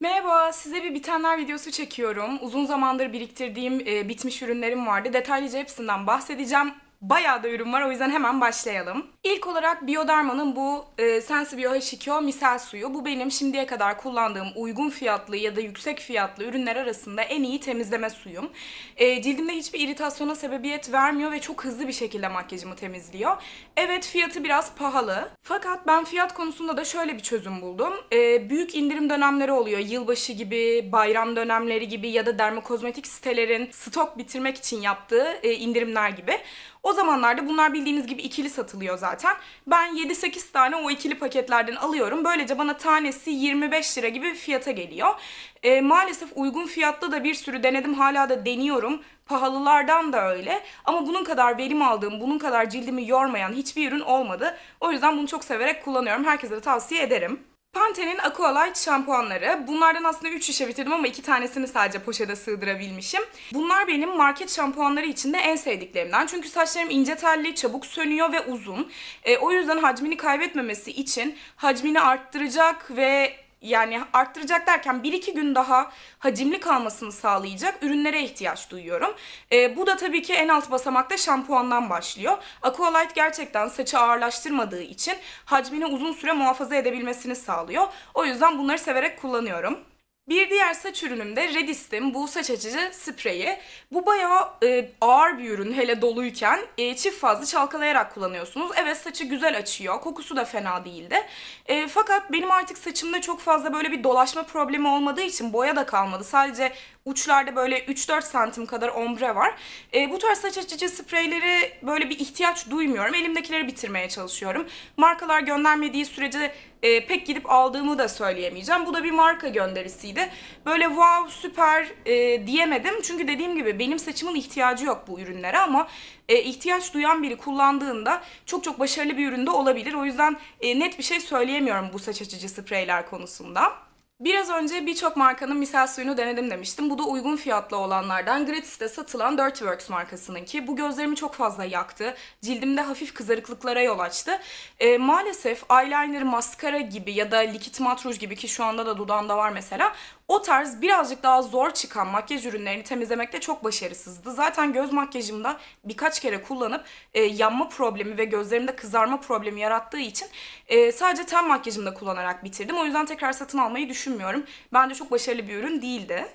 Merhaba, size bir bitenler videosu çekiyorum. Uzun zamandır biriktirdiğim e, bitmiş ürünlerim vardı. Detaylıca hepsinden bahsedeceğim. Bayağı da ürün var o yüzden hemen başlayalım. İlk olarak Bioderma'nın bu e, Sensibio H2O misel suyu. Bu benim şimdiye kadar kullandığım uygun fiyatlı ya da yüksek fiyatlı ürünler arasında en iyi temizleme suyum. E, cildimde hiçbir iritasyona sebebiyet vermiyor ve çok hızlı bir şekilde makyajımı temizliyor. Evet fiyatı biraz pahalı. Fakat ben fiyat konusunda da şöyle bir çözüm buldum. E, büyük indirim dönemleri oluyor. Yılbaşı gibi, bayram dönemleri gibi ya da dermokozmetik sitelerin stok bitirmek için yaptığı e, indirimler gibi. O zamanlarda bunlar bildiğiniz gibi ikili satılıyor zaten. Ben 7-8 tane o ikili paketlerden alıyorum. Böylece bana tanesi 25 lira gibi bir fiyata geliyor. E, maalesef uygun fiyatlı da bir sürü denedim hala da deniyorum. Pahalılardan da öyle. Ama bunun kadar verim aldığım, bunun kadar cildimi yormayan hiçbir ürün olmadı. O yüzden bunu çok severek kullanıyorum. Herkese de tavsiye ederim. Pantene'in Aqualight şampuanları. Bunlardan aslında 3 şişe bitirdim ama 2 tanesini sadece poşete sığdırabilmişim. Bunlar benim market şampuanları içinde en sevdiklerimden. Çünkü saçlarım ince telli, çabuk sönüyor ve uzun. E, o yüzden hacmini kaybetmemesi için hacmini arttıracak ve yani arttıracak derken 1-2 gün daha hacimli kalmasını sağlayacak ürünlere ihtiyaç duyuyorum. E, bu da tabii ki en alt basamakta şampuandan başlıyor. Aqualight gerçekten saçı ağırlaştırmadığı için hacmini uzun süre muhafaza edebilmesini sağlıyor. O yüzden bunları severek kullanıyorum. Bir diğer saç ürünüm de Redist'in bu saç açıcı spreyi. Bu bayağı e, ağır bir ürün hele doluyken e, çift fazla çalkalayarak kullanıyorsunuz. Evet saçı güzel açıyor. Kokusu da fena değildi. E, fakat benim artık saçımda çok fazla böyle bir dolaşma problemi olmadığı için boya da kalmadı. Sadece uçlarda böyle 3-4 santim kadar ombre var. E, bu tarz saç açıcı spreyleri böyle bir ihtiyaç duymuyorum. Elimdekileri bitirmeye çalışıyorum. Markalar göndermediği sürece e, pek gidip aldığımı da söyleyemeyeceğim. Bu da bir marka gönderisiydi. Böyle wow süper e, diyemedim. Çünkü dediğim gibi benim saçımın ihtiyacı yok bu ürünlere ama e, ihtiyaç duyan biri kullandığında çok çok başarılı bir üründe olabilir. O yüzden e, net bir şey söyleyemiyorum bu saç açıcı spreyler konusunda. Biraz önce birçok markanın misal suyunu denedim demiştim. Bu da uygun fiyatlı olanlardan Gratis'te satılan Dirtyworks markasının ki bu gözlerimi çok fazla yaktı. Cildimde hafif kızarıklıklara yol açtı. E, maalesef eyeliner, maskara gibi ya da likit mat ruj gibi ki şu anda da dudağımda var mesela. O tarz birazcık daha zor çıkan makyaj ürünlerini temizlemekte çok başarısızdı. Zaten göz makyajımda birkaç kere kullanıp e, yanma problemi ve gözlerimde kızarma problemi yarattığı için e, sadece ten makyajımda kullanarak bitirdim. O yüzden tekrar satın almayı düşünmüyorum. Bence çok başarılı bir ürün değildi.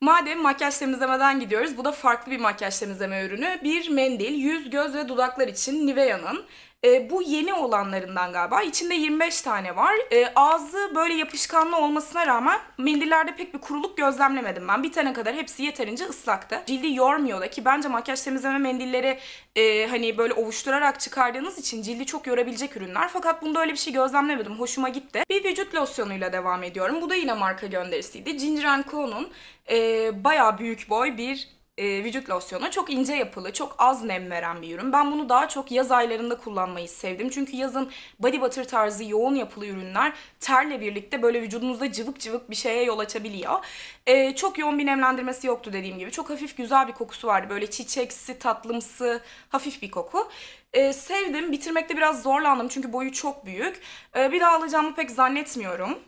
Madem makyaj temizlemeden gidiyoruz, bu da farklı bir makyaj temizleme ürünü. Bir mendil, yüz, göz ve dudaklar için Nivea'nın. E, bu yeni olanlarından galiba. İçinde 25 tane var. E, ağzı böyle yapışkanlı olmasına rağmen mendillerde pek bir kuruluk gözlemlemedim ben. Bitene kadar hepsi yeterince ıslaktı. Cildi yormuyor da ki bence makyaj temizleme mendilleri e, hani böyle ovuşturarak çıkardığınız için cildi çok yorabilecek ürünler. Fakat bunda öyle bir şey gözlemlemedim. Hoşuma gitti. Bir vücut losyonuyla devam ediyorum. Bu da yine marka gönderisiydi. Ginger Co'nun e, bayağı büyük boy bir e, vücut losyonu. Çok ince yapılı, çok az nem veren bir ürün. Ben bunu daha çok yaz aylarında kullanmayı sevdim. Çünkü yazın body butter tarzı yoğun yapılı ürünler terle birlikte böyle vücudunuzda cıvık cıvık bir şeye yol açabiliyor. E, çok yoğun bir nemlendirmesi yoktu dediğim gibi. Çok hafif güzel bir kokusu vardı. Böyle çiçeksi, tatlımsı, hafif bir koku. E, sevdim. Bitirmekte biraz zorlandım çünkü boyu çok büyük. E, bir daha alacağımı pek zannetmiyorum.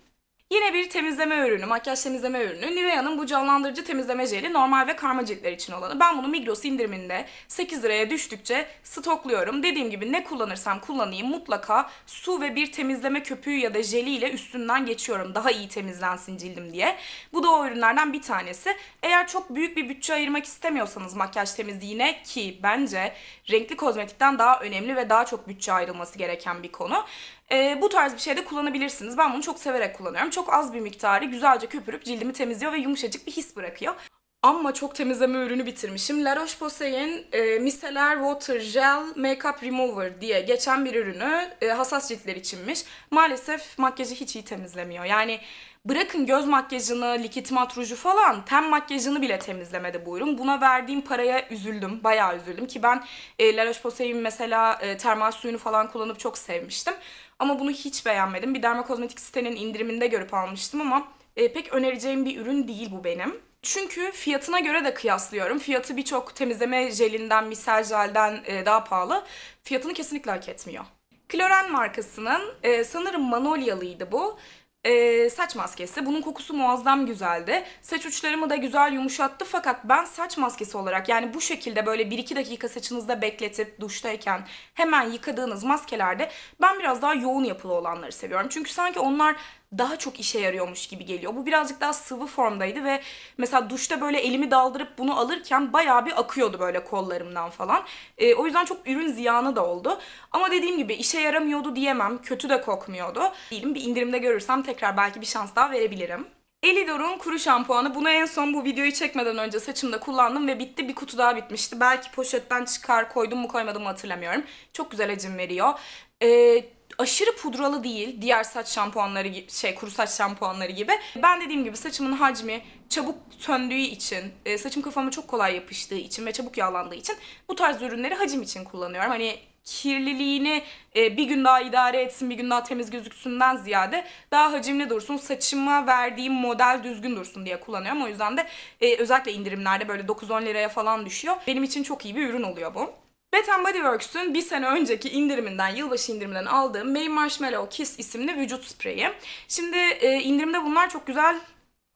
Yine bir temizleme ürünü, makyaj temizleme ürünü. Nivea'nın bu canlandırıcı temizleme jeli normal ve karma ciltler için olanı. Ben bunu Migros indiriminde 8 liraya düştükçe stokluyorum. Dediğim gibi ne kullanırsam kullanayım mutlaka su ve bir temizleme köpüğü ya da jeli ile üstünden geçiyorum. Daha iyi temizlensin cildim diye. Bu da o ürünlerden bir tanesi. Eğer çok büyük bir bütçe ayırmak istemiyorsanız makyaj temizliğine ki bence renkli kozmetikten daha önemli ve daha çok bütçe ayrılması gereken bir konu. E, bu tarz bir şeyde kullanabilirsiniz. Ben bunu çok severek kullanıyorum. Çok az bir miktarı güzelce köpürüp cildimi temizliyor ve yumuşacık bir his bırakıyor. Ama çok temizleme ürünü bitirmişim. La Roche-Posay'in e, Micellar Water Gel Makeup Remover diye geçen bir ürünü e, hassas ciltler içinmiş. Maalesef makyajı hiç iyi temizlemiyor. Yani bırakın göz makyajını, likit mat ruju falan ten makyajını bile temizlemedi bu ürün. Buna verdiğim paraya üzüldüm. Bayağı üzüldüm ki ben e, La Roche-Posay'in mesela e, termal suyunu falan kullanıp çok sevmiştim. Ama bunu hiç beğenmedim. Bir dermakozmetik sitenin indiriminde görüp almıştım ama e, pek önereceğim bir ürün değil bu benim. Çünkü fiyatına göre de kıyaslıyorum. Fiyatı birçok temizleme jelinden, misel jelden e, daha pahalı. Fiyatını kesinlikle hak etmiyor. Kloren markasının e, sanırım Manolyalıydı bu. E, saç maskesi. Bunun kokusu muazzam güzeldi. Saç uçlarımı da güzel yumuşattı fakat ben saç maskesi olarak yani bu şekilde böyle 1-2 dakika saçınızda bekletip duştayken hemen yıkadığınız maskelerde ben biraz daha yoğun yapılı olanları seviyorum. Çünkü sanki onlar daha çok işe yarıyormuş gibi geliyor. Bu birazcık daha sıvı formdaydı ve mesela duşta böyle elimi daldırıp bunu alırken bayağı bir akıyordu böyle kollarımdan falan. E, o yüzden çok ürün ziyanı da oldu. Ama dediğim gibi işe yaramıyordu diyemem. Kötü de kokmuyordu. Değilim bir indirimde görürsem tekrar belki bir şans daha verebilirim. Elidor'un kuru şampuanı. Bunu en son bu videoyu çekmeden önce saçımda kullandım ve bitti. Bir kutu daha bitmişti. Belki poşetten çıkar koydum mu koymadım mı hatırlamıyorum. Çok güzel hacim veriyor. Ee, aşırı pudralı değil. Diğer saç şampuanları şey kuru saç şampuanları gibi. Ben dediğim gibi saçımın hacmi çabuk söndüğü için, e, saçım kafama çok kolay yapıştığı için ve çabuk yağlandığı için bu tarz ürünleri hacim için kullanıyorum. Hani kirliliğini e, bir gün daha idare etsin, bir gün daha temiz gözüksünden ziyade daha hacimli dursun, saçıma verdiğim model düzgün dursun diye kullanıyorum. O yüzden de e, özellikle indirimlerde böyle 9-10 liraya falan düşüyor. Benim için çok iyi bir ürün oluyor bu. Bath Body Works'ün bir sene önceki indiriminden, yılbaşı indiriminden aldığım May Marshmallow Kiss isimli vücut spreyi. Şimdi e, indirimde bunlar çok güzel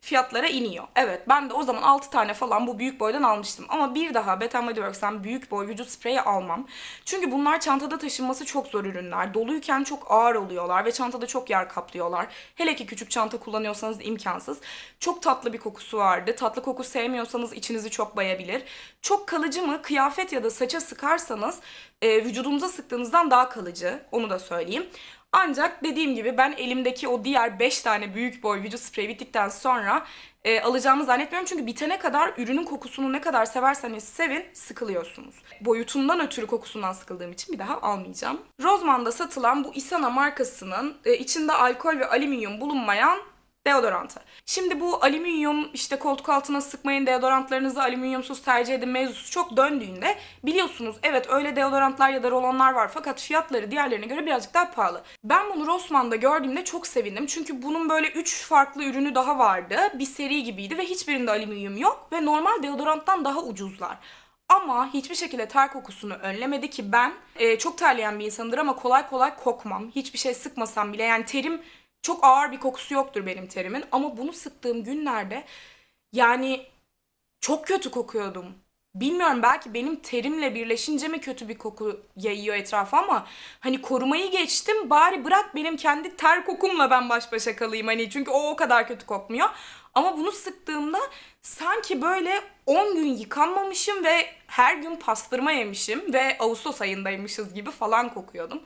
fiyatlara iniyor. Evet ben de o zaman 6 tane falan bu büyük boydan almıştım. Ama bir daha Bath Body Works'ten büyük boy vücut spreyi almam. Çünkü bunlar çantada taşınması çok zor ürünler. Doluyken çok ağır oluyorlar ve çantada çok yer kaplıyorlar. Hele ki küçük çanta kullanıyorsanız imkansız. Çok tatlı bir kokusu vardı. Tatlı koku sevmiyorsanız içinizi çok bayabilir. Çok kalıcı mı? Kıyafet ya da saça sıkarsanız e, vücudunuza sıktığınızdan daha kalıcı. Onu da söyleyeyim. Ancak dediğim gibi ben elimdeki o diğer 5 tane büyük boy vücut spreyi bittikten sonra e, alacağımı zannetmiyorum. Çünkü bitene kadar ürünün kokusunu ne kadar severseniz sevin sıkılıyorsunuz. Boyutundan ötürü kokusundan sıkıldığım için bir daha almayacağım. Roseman'da satılan bu Isana markasının e, içinde alkol ve alüminyum bulunmayan deodorantı. Şimdi bu alüminyum işte koltuk altına sıkmayın deodorantlarınızı alüminyumsuz tercih edin mevzusu çok döndüğünde biliyorsunuz evet öyle deodorantlar ya da rolonlar var fakat fiyatları diğerlerine göre birazcık daha pahalı. Ben bunu Rossmann'da gördüğümde çok sevindim çünkü bunun böyle 3 farklı ürünü daha vardı. Bir seri gibiydi ve hiçbirinde alüminyum yok ve normal deodoranttan daha ucuzlar. Ama hiçbir şekilde ter kokusunu önlemedi ki ben e, çok terleyen bir insandır ama kolay kolay kokmam. Hiçbir şey sıkmasam bile yani terim çok ağır bir kokusu yoktur benim terimin ama bunu sıktığım günlerde yani çok kötü kokuyordum. Bilmiyorum belki benim terimle birleşince mi kötü bir koku yayıyor etrafa ama hani korumayı geçtim bari bırak benim kendi ter kokumla ben baş başa kalayım hani çünkü o o kadar kötü kokmuyor. Ama bunu sıktığımda sanki böyle 10 gün yıkanmamışım ve her gün pastırma yemişim ve Ağustos ayındaymışız gibi falan kokuyordum.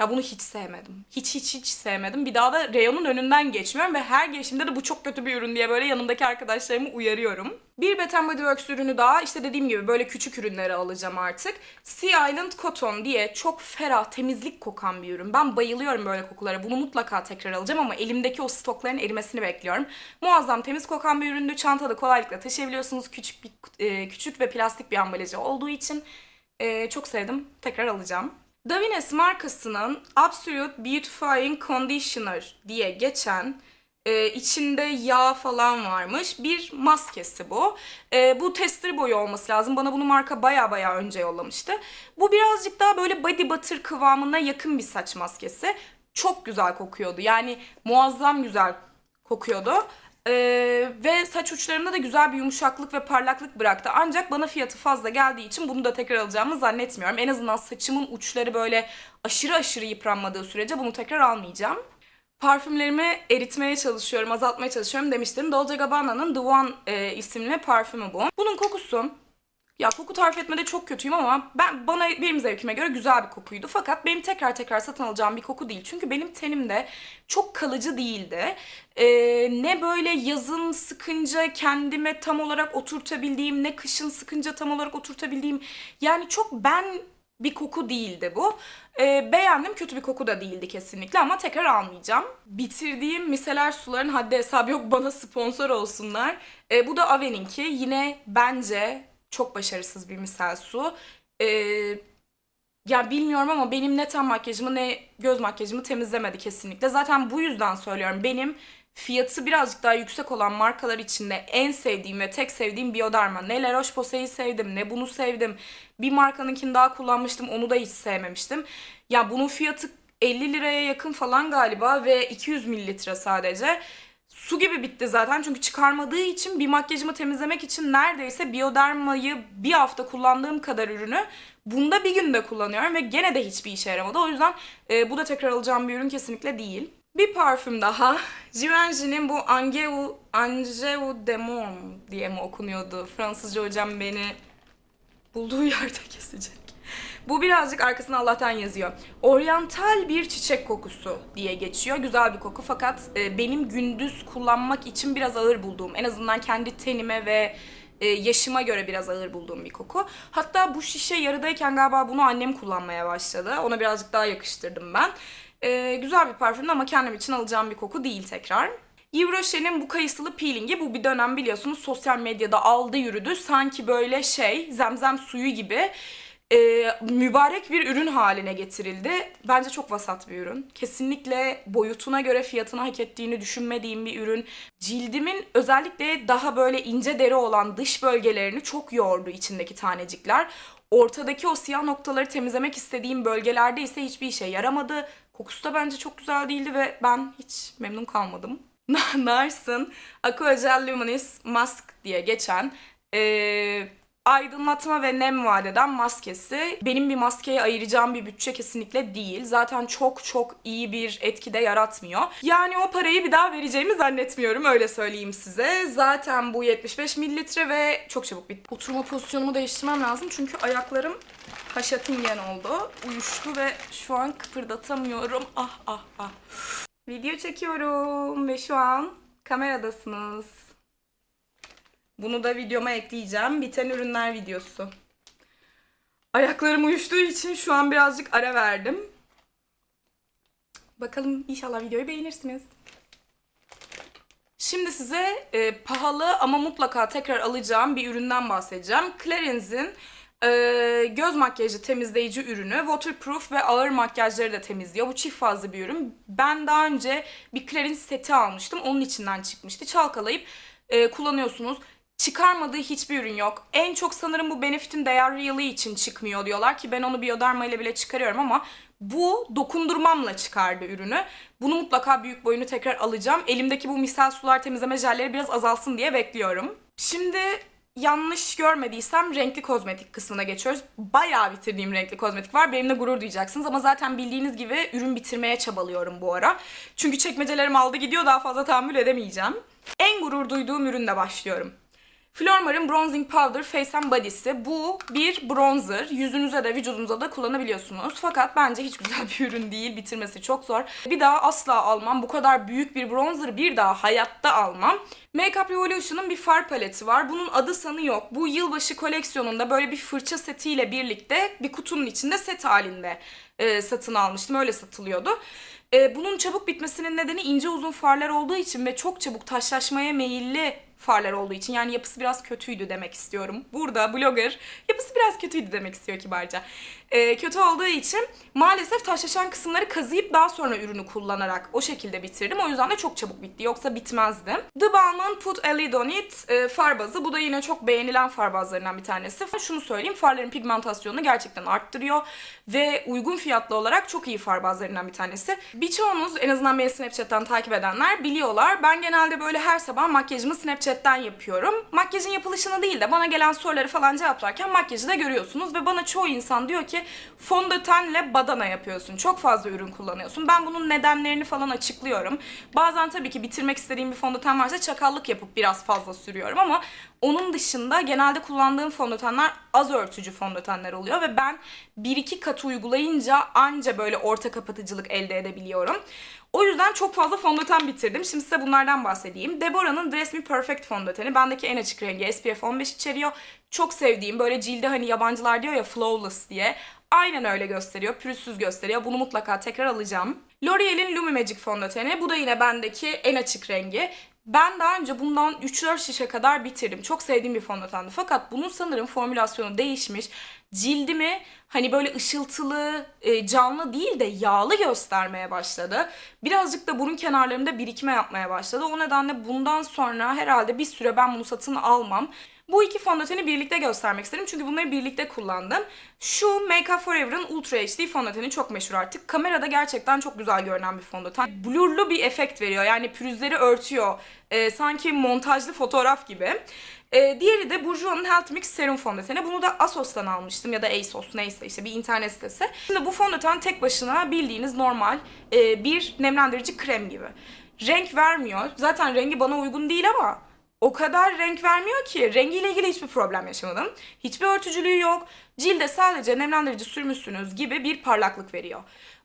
Ya bunu hiç sevmedim. Hiç hiç hiç sevmedim. Bir daha da reyonun önünden geçmiyorum ve her geçimde de bu çok kötü bir ürün diye böyle yanımdaki arkadaşlarımı uyarıyorum. Bir Bath Body Works ürünü daha işte dediğim gibi böyle küçük ürünleri alacağım artık. Sea Island Cotton diye çok ferah, temizlik kokan bir ürün. Ben bayılıyorum böyle kokulara. Bunu mutlaka tekrar alacağım ama elimdeki o stokların erimesini bekliyorum. Muazzam temiz kokan bir üründü. Çantada kolaylıkla taşıyabiliyorsunuz. Küçük bir e, küçük ve plastik bir ambalajı olduğu için e, çok sevdim. Tekrar alacağım. Davines markasının Absolute Beautifying Conditioner diye geçen e, içinde yağ falan varmış bir maskesi bu. E, bu testleri boyu olması lazım. Bana bunu marka baya baya önce yollamıştı. Bu birazcık daha böyle body butter kıvamına yakın bir saç maskesi. Çok güzel kokuyordu. Yani muazzam güzel kokuyordu. Ee, ve saç uçlarımda da güzel bir yumuşaklık ve parlaklık bıraktı. Ancak bana fiyatı fazla geldiği için bunu da tekrar alacağımı zannetmiyorum. En azından saçımın uçları böyle aşırı aşırı yıpranmadığı sürece bunu tekrar almayacağım. Parfümlerimi eritmeye çalışıyorum, azaltmaya çalışıyorum demiştim. Dolce Gabbana'nın The One e, isimli parfümü bu. Bunun kokusu ya koku tarif etmede çok kötüyüm ama ben bana benim zevkime göre güzel bir kokuydu. Fakat benim tekrar tekrar satın alacağım bir koku değil. Çünkü benim tenimde çok kalıcı değildi. Ee, ne böyle yazın sıkınca kendime tam olarak oturtabildiğim, ne kışın sıkınca tam olarak oturtabildiğim. Yani çok ben bir koku değildi bu. Ee, beğendim kötü bir koku da değildi kesinlikle ama tekrar almayacağım. Bitirdiğim miseler suların haddi hesabı yok bana sponsor olsunlar. Ee, bu da Ave'ninki. Yine bence çok başarısız bir misal su. Ee, ya bilmiyorum ama benim ne ten makyajımı ne göz makyajımı temizlemedi kesinlikle. Zaten bu yüzden söylüyorum. Benim fiyatı birazcık daha yüksek olan markalar içinde en sevdiğim ve tek sevdiğim Bioderma. Ne La Roche-Posay'i sevdim ne bunu sevdim. Bir markanınkini daha kullanmıştım onu da hiç sevmemiştim. Ya bunun fiyatı 50 liraya yakın falan galiba ve 200 mililitre sadece. Su gibi bitti zaten çünkü çıkarmadığı için bir makyajımı temizlemek için neredeyse Bioderma'yı bir hafta kullandığım kadar ürünü bunda bir günde kullanıyorum ve gene de hiçbir işe yaramadı. O yüzden e, bu da tekrar alacağım bir ürün kesinlikle değil. Bir parfüm daha. Givenchy'nin bu Angeu, Angeu de Mom diye mi okunuyordu? Fransızca hocam beni bulduğu yerde kesecek. Bu birazcık arkasına Allah'tan yazıyor. Oryantal bir çiçek kokusu diye geçiyor. Güzel bir koku fakat e, benim gündüz kullanmak için biraz ağır bulduğum, en azından kendi tenime ve e, yaşıma göre biraz ağır bulduğum bir koku. Hatta bu şişe yarıdayken galiba bunu annem kullanmaya başladı. Ona birazcık daha yakıştırdım ben. E, güzel bir parfüm ama kendim için alacağım bir koku değil tekrar. Yves Rocher'in bu kayısılı peelingi bu bir dönem biliyorsunuz sosyal medyada aldı yürüdü. Sanki böyle şey zemzem suyu gibi e, mübarek bir ürün haline getirildi. Bence çok vasat bir ürün. Kesinlikle boyutuna göre fiyatını hak ettiğini düşünmediğim bir ürün. Cildimin özellikle daha böyle ince deri olan dış bölgelerini çok yordu içindeki tanecikler. Ortadaki o siyah noktaları temizlemek istediğim bölgelerde ise hiçbir işe yaramadı. Kokusu da bence çok güzel değildi ve ben hiç memnun kalmadım. Nars'ın Aquagel Luminis Mask diye geçen eee aydınlatma ve nem vadeden maskesi. Benim bir maskeye ayıracağım bir bütçe kesinlikle değil. Zaten çok çok iyi bir etkide yaratmıyor. Yani o parayı bir daha vereceğimi zannetmiyorum öyle söyleyeyim size. Zaten bu 75 mililitre ve çok çabuk bitti. Oturma pozisyonumu değiştirmem lazım çünkü ayaklarım haşatingen oldu. Uyuştu ve şu an kıpırdatamıyorum. Ah ah ah. Video çekiyorum ve şu an kameradasınız. Bunu da videoma ekleyeceğim. Biten ürünler videosu. Ayaklarım uyuştuğu için şu an birazcık ara verdim. Bakalım inşallah videoyu beğenirsiniz. Şimdi size e, pahalı ama mutlaka tekrar alacağım bir üründen bahsedeceğim. Clarence'in e, göz makyajı temizleyici ürünü. Waterproof ve ağır makyajları da temizliyor. Bu çift fazlı bir ürün. Ben daha önce bir Clarins seti almıştım. Onun içinden çıkmıştı. Çalkalayıp e, kullanıyorsunuz. Çıkarmadığı hiçbir ürün yok. En çok sanırım bu Benefit'in Değer Real'ı için çıkmıyor diyorlar ki ben onu Bioderma ile bile çıkarıyorum ama bu dokundurmamla çıkardı ürünü. Bunu mutlaka büyük boyunu tekrar alacağım. Elimdeki bu misal sular temizleme jelleri biraz azalsın diye bekliyorum. Şimdi yanlış görmediysem renkli kozmetik kısmına geçiyoruz. Bayağı bitirdiğim renkli kozmetik var. Benimle gurur duyacaksınız ama zaten bildiğiniz gibi ürün bitirmeye çabalıyorum bu ara. Çünkü çekmecelerim aldı gidiyor daha fazla tahammül edemeyeceğim. En gurur duyduğum ürünle başlıyorum. Flormar'ın Bronzing Powder Face and Body'si. Bu bir bronzer. Yüzünüze de vücudunuza da kullanabiliyorsunuz. Fakat bence hiç güzel bir ürün değil. Bitirmesi çok zor. Bir daha asla almam. Bu kadar büyük bir bronzer bir daha hayatta almam. Makeup Revolution'ın bir far paleti var. Bunun adı sanı yok. Bu yılbaşı koleksiyonunda böyle bir fırça setiyle birlikte bir kutunun içinde set halinde e, satın almıştım. Öyle satılıyordu. E, bunun çabuk bitmesinin nedeni ince uzun farlar olduğu için ve çok çabuk taşlaşmaya meyilli farlar olduğu için yani yapısı biraz kötüydü demek istiyorum. Burada blogger yapısı biraz kötüydü demek istiyor kibarca. Ee, kötü olduğu için maalesef taşlaşan kısımları kazıyıp daha sonra ürünü kullanarak o şekilde bitirdim. O yüzden de çok çabuk bitti. Yoksa bitmezdi. The Balmain Put a Lid on It e, far. Bu da yine çok beğenilen far bazlarından bir tanesi. Şunu söyleyeyim farların pigmentasyonunu gerçekten arttırıyor ve uygun fiyatlı olarak çok iyi far bazlarından bir tanesi. Birçoğunuz en azından beni Snapchat'ten takip edenler biliyorlar. Ben genelde böyle her sabah makyajımı Snapchat'ten yapıyorum. Makyajın yapılışını değil de bana gelen soruları falan cevaplarken makyajı da görüyorsunuz ve bana çoğu insan diyor ki fondötenle badana yapıyorsun. Çok fazla ürün kullanıyorsun. Ben bunun nedenlerini falan açıklıyorum. Bazen tabii ki bitirmek istediğim bir fondöten varsa çakallık yapıp biraz fazla sürüyorum ama onun dışında genelde kullandığım fondötenler az örtücü fondötenler oluyor ve ben 1-2 kat uygulayınca anca böyle orta kapatıcılık elde edebiliyorum. O yüzden çok fazla fondöten bitirdim. Şimdi size bunlardan bahsedeyim. Deborah'ın Dress Me Perfect fondöteni. Bendeki en açık rengi SPF 15 içeriyor. Çok sevdiğim böyle cilde hani yabancılar diyor ya flawless diye. Aynen öyle gösteriyor. Pürüzsüz gösteriyor. Bunu mutlaka tekrar alacağım. L'Oreal'in Lumi Magic fondöteni. Bu da yine bendeki en açık rengi. Ben daha önce bundan 3-4 şişe kadar bitirdim. Çok sevdiğim bir fondötendi. Fakat bunun sanırım formülasyonu değişmiş. cildimi hani böyle ışıltılı, e, canlı değil de yağlı göstermeye başladı. Birazcık da burun kenarlarımda birikme yapmaya başladı. O nedenle bundan sonra herhalde bir süre ben bunu satın almam. Bu iki fondöteni birlikte göstermek istedim çünkü bunları birlikte kullandım. Şu Make Up Forever'ın Ultra HD fondöteni çok meşhur artık. Kamerada gerçekten çok güzel görünen bir fondöten. Blurlu bir efekt veriyor yani pürüzleri örtüyor. Ee, sanki montajlı fotoğraf gibi. Ee, diğeri de Bourjois'un Health Mix Serum fondöteni. Bunu da Asos'tan almıştım ya da ASOS neyse işte bir internet sitesi. Şimdi bu fondöten tek başına bildiğiniz normal e, bir nemlendirici krem gibi. Renk vermiyor. Zaten rengi bana uygun değil ama o kadar renk vermiyor ki rengiyle ilgili hiçbir problem yaşamadım. Hiçbir örtücülüğü yok. Cilde sadece nemlendirici sürmüşsünüz gibi bir parlaklık veriyor.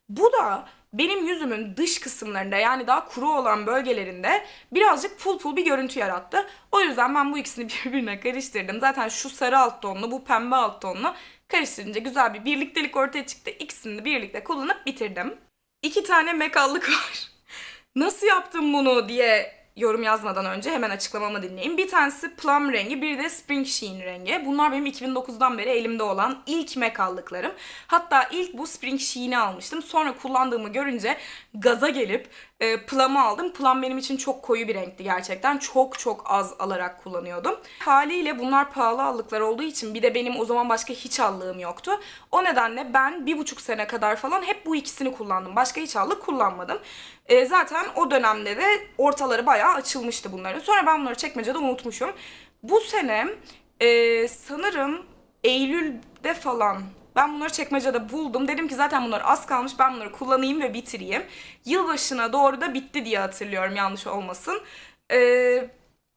Bu da benim yüzümün dış kısımlarında yani daha kuru olan bölgelerinde birazcık pul pul bir görüntü yarattı. O yüzden ben bu ikisini birbirine karıştırdım. Zaten şu sarı alt tonlu, bu pembe alt tonlu karıştırınca güzel bir birliktelik ortaya çıktı. İkisini birlikte kullanıp bitirdim. İki tane mekallık var. Nasıl yaptım bunu diye yorum yazmadan önce hemen açıklamamı dinleyin. Bir tanesi plum rengi, bir de spring sheen rengi. Bunlar benim 2009'dan beri elimde olan ilk MAC aldıklarım. Hatta ilk bu spring sheen'i almıştım. Sonra kullandığımı görünce gaza gelip e, plum'u aldım. Plum benim için çok koyu bir renkti gerçekten. Çok çok az alarak kullanıyordum. Haliyle bunlar pahalı aldıklar olduğu için bir de benim o zaman başka hiç allığım yoktu. O nedenle ben bir buçuk sene kadar falan hep bu ikisini kullandım. Başka hiç allık kullanmadım. E, zaten o dönemde de ortaları bayağı açılmıştı bunların. Sonra ben bunları çekmecede unutmuşum. Bu sene e, sanırım Eylül'de falan ben bunları çekmecede buldum. Dedim ki zaten bunlar az kalmış ben bunları kullanayım ve bitireyim. Yılbaşına doğru da bitti diye hatırlıyorum yanlış olmasın. Ee,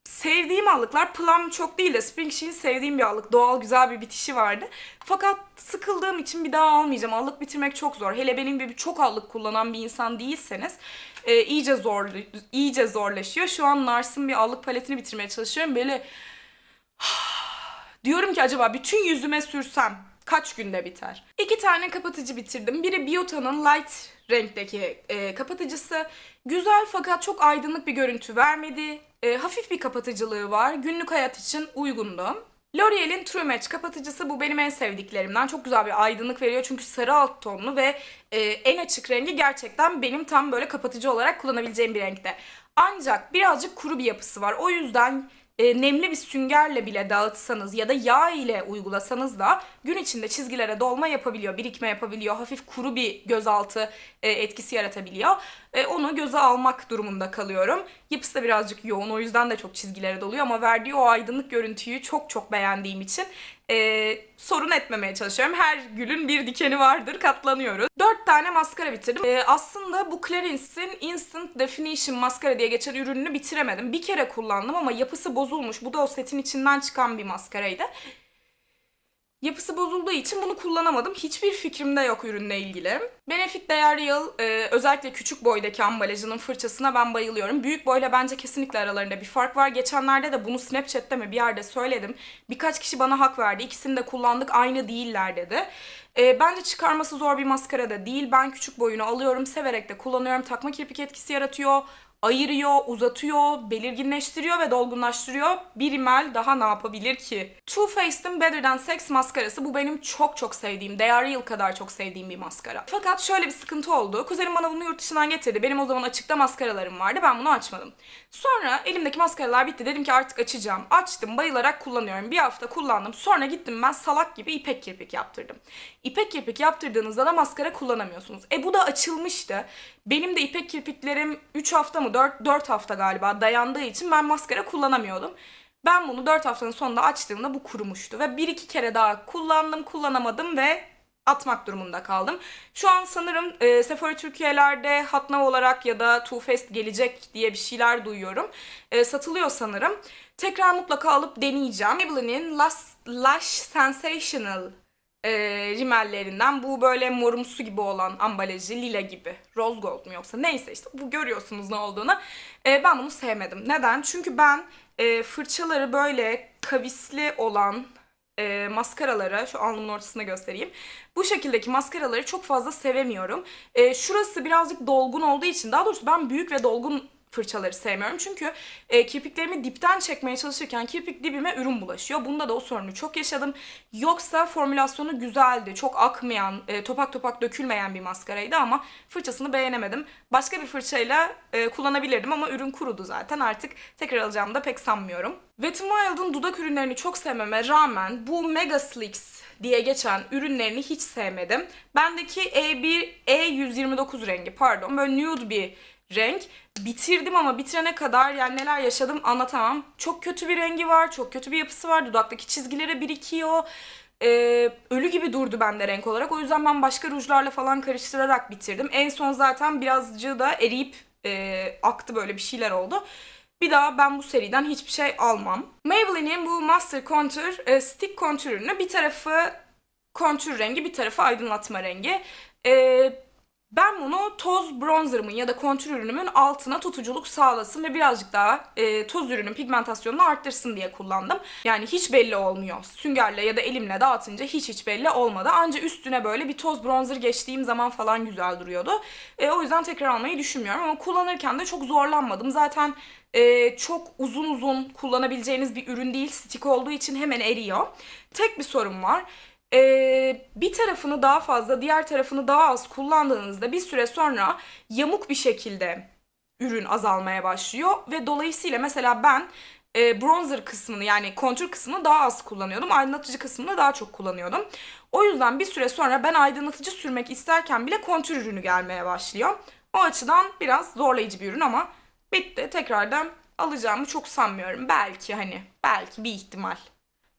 sevdiğim allıklar Plum çok değil de Spring Sheen sevdiğim bir allık. Doğal güzel bir bitişi vardı. Fakat sıkıldığım için bir daha almayacağım. Allık bitirmek çok zor. Hele benim gibi çok allık kullanan bir insan değilseniz e, iyice zor iyice zorlaşıyor. Şu an Nars'ın bir allık paletini bitirmeye çalışıyorum. Böyle diyorum ki acaba bütün yüzüme sürsem kaç günde biter? İki tane kapatıcı bitirdim. Biri Biota'nın Light renkteki e, kapatıcısı. Güzel fakat çok aydınlık bir görüntü vermedi. E, hafif bir kapatıcılığı var. Günlük hayat için uygundu. L'Oreal'in True Match kapatıcısı bu benim en sevdiklerimden. Çok güzel bir aydınlık veriyor çünkü sarı alt tonlu ve e, en açık rengi gerçekten benim tam böyle kapatıcı olarak kullanabileceğim bir renkte. Ancak birazcık kuru bir yapısı var. O yüzden e, nemli bir süngerle bile dağıtsanız ya da yağ ile uygulasanız da gün içinde çizgilere dolma yapabiliyor, birikme yapabiliyor, hafif kuru bir gözaltı e, etkisi yaratabiliyor. E, onu göze almak durumunda kalıyorum. Yapısı da birazcık yoğun o yüzden de çok çizgilere doluyor ama verdiği o aydınlık görüntüyü çok çok beğendiğim için e, sorun etmemeye çalışıyorum. Her gülün bir dikeni vardır, katlanıyoruz. Dört tane maskara bitirdim. E, aslında bu Clarence'in Instant Definition maskara diye geçen ürününü bitiremedim. Bir kere kullandım ama yapısı bozulmuş. Bu da o setin içinden çıkan bir maskaraydı. Yapısı bozulduğu için bunu kullanamadım. Hiçbir fikrim de yok ürünle ilgili. Benefit Değer Real e, özellikle küçük boydaki ambalajının fırçasına ben bayılıyorum. Büyük boyla bence kesinlikle aralarında bir fark var. Geçenlerde de bunu Snapchat'te mi bir yerde söyledim. Birkaç kişi bana hak verdi. İkisini de kullandık aynı değiller dedi. E, bence çıkarması zor bir maskara da değil. Ben küçük boyunu alıyorum. Severek de kullanıyorum. Takma kirpik etkisi yaratıyor ayırıyor, uzatıyor, belirginleştiriyor ve dolgunlaştırıyor. Bir rimel daha ne yapabilir ki? Too Faced'in Better Than Sex maskarası bu benim çok çok sevdiğim, They Real kadar çok sevdiğim bir maskara. Fakat şöyle bir sıkıntı oldu. Kuzenim bana bunu yurt dışından getirdi. Benim o zaman açıkta maskaralarım vardı. Ben bunu açmadım. Sonra elimdeki maskaralar bitti. Dedim ki artık açacağım. Açtım, bayılarak kullanıyorum. Bir hafta kullandım. Sonra gittim ben salak gibi ipek kirpik yaptırdım. İpek kirpik yaptırdığınızda da maskara kullanamıyorsunuz. E bu da açılmıştı. Benim de ipek kirpiklerim 3 hafta mı 4, 4 hafta galiba dayandığı için ben maskara kullanamıyordum. Ben bunu 4 haftanın sonunda açtığımda bu kurumuştu. Ve bir iki kere daha kullandım kullanamadım ve atmak durumunda kaldım. Şu an sanırım e, Sephora Türkiye'lerde Hatnav olarak ya da Too Faced gelecek diye bir şeyler duyuyorum. E, satılıyor sanırım. Tekrar mutlaka alıp deneyeceğim. Maybelline'in Lush Sensational e, rimellerinden bu böyle morumsu gibi olan ambalajı lila gibi. Rose gold mu yoksa neyse işte bu görüyorsunuz ne olduğunu. E, ben bunu sevmedim. Neden? Çünkü ben e, fırçaları böyle kavisli olan e, maskaraları şu alnımın ortasına göstereyim. Bu şekildeki maskaraları çok fazla sevemiyorum. E, şurası birazcık dolgun olduğu için daha doğrusu ben büyük ve dolgun fırçaları sevmiyorum. Çünkü e, kirpiklerimi dipten çekmeye çalışırken kirpik dibime ürün bulaşıyor. Bunda da o sorunu çok yaşadım. Yoksa formülasyonu güzeldi. Çok akmayan, e, topak topak dökülmeyen bir maskaraydı ama fırçasını beğenemedim. Başka bir fırçayla e, kullanabilirdim ama ürün kurudu zaten. Artık tekrar alacağımı da pek sanmıyorum. Wet n Wild'ın dudak ürünlerini çok sevmeme rağmen bu Mega Slicks diye geçen ürünlerini hiç sevmedim. Bendeki E1, E129 rengi pardon böyle nude bir renk. Bitirdim ama bitirene kadar yani neler yaşadım anlatamam. Çok kötü bir rengi var, çok kötü bir yapısı var. Dudaktaki çizgilere birikiyor. Ee, ölü gibi durdu bende renk olarak. O yüzden ben başka rujlarla falan karıştırarak bitirdim. En son zaten birazcık da eriyip e, aktı böyle bir şeyler oldu. Bir daha ben bu seriden hiçbir şey almam. Maybelline'in bu Master Contour e, Stick Contour'unu bir tarafı kontür rengi bir tarafı aydınlatma rengi. Ee, ben bunu toz bronzerımın ya da kontür ürünümün altına tutuculuk sağlasın ve birazcık daha e, toz ürünün pigmentasyonunu arttırsın diye kullandım. Yani hiç belli olmuyor. Süngerle ya da elimle dağıtınca hiç hiç belli olmadı. Anca üstüne böyle bir toz bronzer geçtiğim zaman falan güzel duruyordu. E, o yüzden tekrar almayı düşünmüyorum ama kullanırken de çok zorlanmadım. Zaten e, çok uzun uzun kullanabileceğiniz bir ürün değil. Stick olduğu için hemen eriyor. Tek bir sorun var. Ee, bir tarafını daha fazla, diğer tarafını daha az kullandığınızda bir süre sonra yamuk bir şekilde ürün azalmaya başlıyor ve dolayısıyla mesela ben e, bronzer kısmını yani kontür kısmını daha az kullanıyordum. Aydınlatıcı kısmını daha çok kullanıyordum. O yüzden bir süre sonra ben aydınlatıcı sürmek isterken bile kontür ürünü gelmeye başlıyor. O açıdan biraz zorlayıcı bir ürün ama bitti. Tekrardan alacağımı çok sanmıyorum. Belki hani belki bir ihtimal.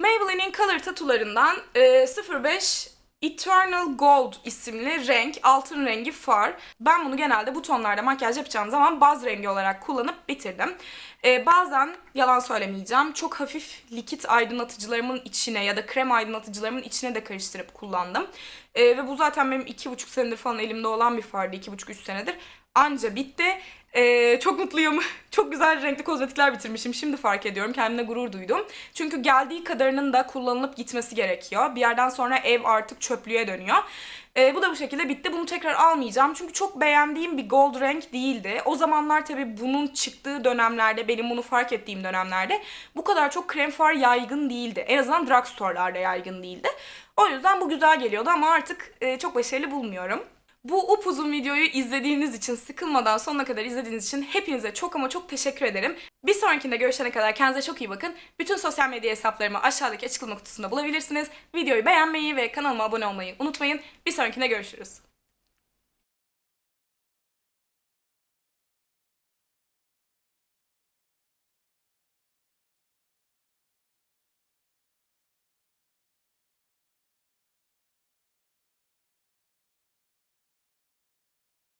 Maybelline'in Color Tattoo'larından e, 05 Eternal Gold isimli renk, altın rengi far. Ben bunu genelde bu tonlarda makyaj yapacağım zaman baz rengi olarak kullanıp bitirdim. E, bazen yalan söylemeyeceğim. Çok hafif likit aydınlatıcılarımın içine ya da krem aydınlatıcılarımın içine de karıştırıp kullandım. E, ve bu zaten benim iki buçuk senedir falan elimde olan bir fardı. iki buçuk üç senedir. Anca bitti. Ee, çok mutluyum. Çok güzel renkli kozmetikler bitirmişim. Şimdi fark ediyorum. Kendimle gurur duydum. Çünkü geldiği kadarının da kullanılıp gitmesi gerekiyor. Bir yerden sonra ev artık çöplüğe dönüyor. Ee, bu da bu şekilde bitti. Bunu tekrar almayacağım. Çünkü çok beğendiğim bir gold renk değildi. O zamanlar tabii bunun çıktığı dönemlerde, benim bunu fark ettiğim dönemlerde bu kadar çok krem far yaygın değildi. En azından drugstore'larda yaygın değildi. O yüzden bu güzel geliyordu ama artık e, çok başarılı bulmuyorum. Bu upuzun videoyu izlediğiniz için, sıkılmadan sonuna kadar izlediğiniz için hepinize çok ama çok teşekkür ederim. Bir sonrakinde görüşene kadar kendinize çok iyi bakın. Bütün sosyal medya hesaplarımı aşağıdaki açıklama kutusunda bulabilirsiniz. Videoyu beğenmeyi ve kanalıma abone olmayı unutmayın. Bir sonrakinde görüşürüz.